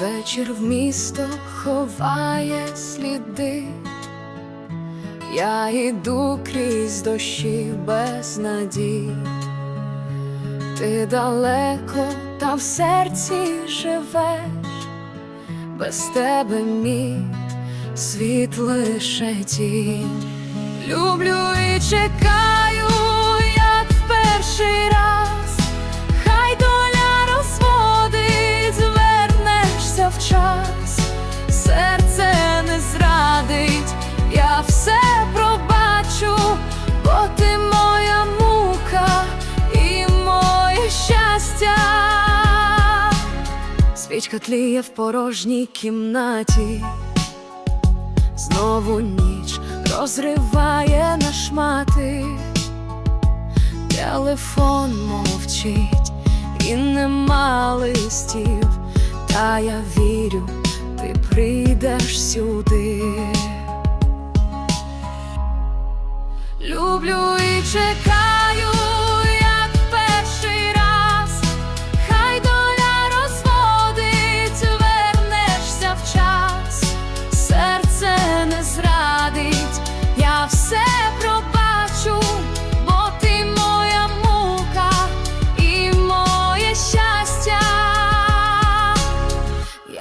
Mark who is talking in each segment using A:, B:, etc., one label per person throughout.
A: Вечір в місто ховає сліди, я йду крізь дощі без надій, ти далеко, та в серці живеш, без тебе мій світ лише тінь. Люблю і чекаю, як в перший раз, Свічка тліє в порожній кімнаті. Знову ніч розриває на шмати, телефон мовчить і нема листів, та я вірю, ти прийдеш сюди. Люблю і чекаю,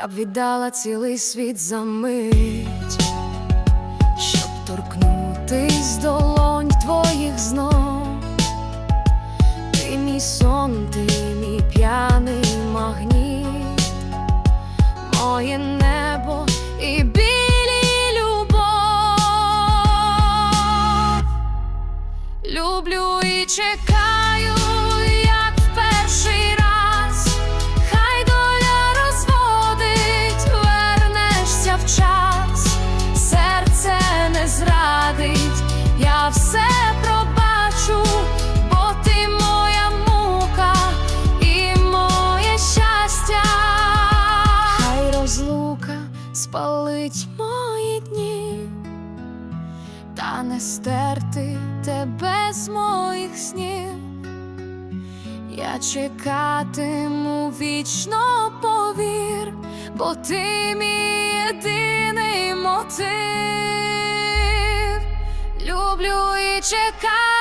A: Я б віддала цілий світ за мить щоб торкнутись долонь твоїх знов. Ти мій сон, ти мій п'яний магніт, моє небо і білі любов. Люблю і чекаю, спалить мої дні та не стерти тебе з моїх снів. Я чекатиму вічно повір, бо ти мій єдиний мотив. Люблю і чекаю.